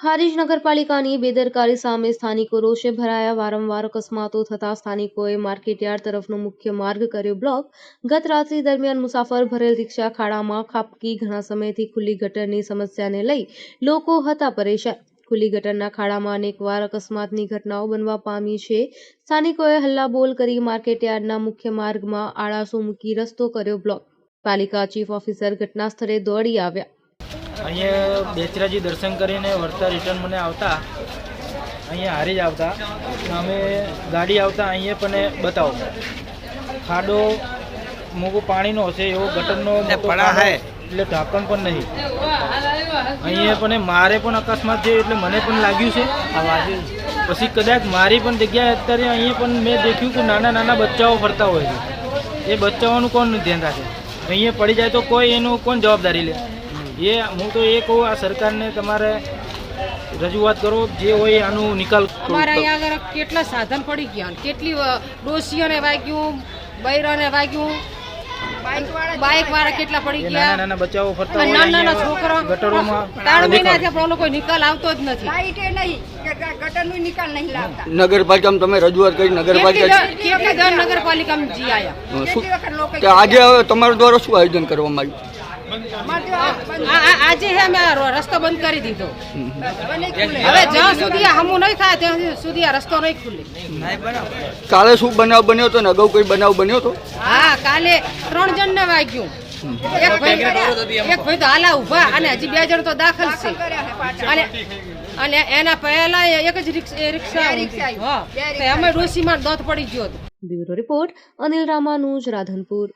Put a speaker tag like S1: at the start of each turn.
S1: હારીજ નગરપાલિકાની બેદરકારી સામે સ્થાનિકો રોષે ભરાયા. વારંવાર અકસ્માતો થતા સ્થાનિકોએ માર્કેટયાર્ડ તરફનો મુખ્ય માર્ગ કર્યો બ્લોક. ગત રાત્રિ દરમિયાન મુસાફર ભરેલ રિક્ષા ખાડામાં ખાબકી ઘણા સમયથી ખુલ્લી ગટરની સમસ્યાને લઈ લોકો હતા પરેશાન. ખુલ્લી ગટરના ખાડામાં અનેકવાર અકસ્માતની ઘટનાઓ બનવા પામી છે. સ્થાનિકોએ હલ્લાબોલ કરી માર્કેટયાર્ડના મુખ્ય માર્ગમાં આળાસો મૂકી રસ્તો કર્યો બ્લોક. પાલિકા ચીફ ઓફિસર ઘટના સ્થળે દોડી આવ્યા.
S2: અહીંયા બેચરાજી દર્શન કરીને વળતા રિટર્ન મને આવતા. અહીંયા હારી જ આવતા. અમે ગાડી આવતા અહીંયા પણ બતાવો. ખાડો મોગું પાણીનો હશે એવો ગટરનો એટલે ઢાંકણ પણ નહીં. અહીંયા પણ મારે પણ અકસ્માત થયો એટલે મને પણ લાગ્યું છે. પછી કદાચ મારી પણ જગ્યાએ અત્યારે અહીંયા પણ મેં દેખ્યું કે નાના નાના બચ્ચાઓ ફરતા હોય છે. એ બચ્ચાઓનું કોણ ધ્યાન રાખે? અહીંયા પડી જાય તો કોઈ એનું કોણ જવાબદારી લે? એ હું તો એ કહું આ સરકારને તમારે રજૂઆત કરો જે હોય આનું નિકાલ
S3: અમારા અહીંયા આગળ કેટલા સાધન પડી ગયા કેટલી ડોસીઓને વાગ્યું બૈરાને વાગ્યું બાઇક વાળા કેટલા પડી ગયા?
S2: નાના બચાવો ફરતા હોય
S3: નાના નાના છોકરા
S2: ગટરોમાં
S3: ત્રણ મહિનાથી આપણો કોઈ નિકાલ આવતો જ નથી.
S4: લાઈટે નહીં ગ- નિકાલ નહીં લાવતા.
S5: નગરપાલિકામાં તમે રજૂઆત કરી નગરપાલિકા
S3: કેટલી નગરપાલિકામાં જી આયા?
S5: આજે હવે તમારા દ્વારા શું આયોજન કરવામાં આવ્યું?
S3: આજે હે મેં આ ર- રસ્તો બંધ કરી દીધો. હવે જ્યાં સુધી હમું નહીં થાય ત્યાં સુધી આ રસ્તો નહીં ખુલે.
S5: કાલે શું બનાવ બન્યો હતો ને અગાઉ કોઈ બનાવ બન્યો હતો?
S3: હા કાલે ત્રણ જણ ને વાગ્યું. એક ભાઈ એક ભાઈ તો હાલા ઊભા અને હજી બે જણ તો દાખલ છે. અને અને એના પહેલા એક જ રિક્ષા રિક્ષા
S4: અમે
S3: તો ડોશીમાં દોત પડી ગયો હતો.
S1: Bureau report Anil Ramanuj Radhanpur.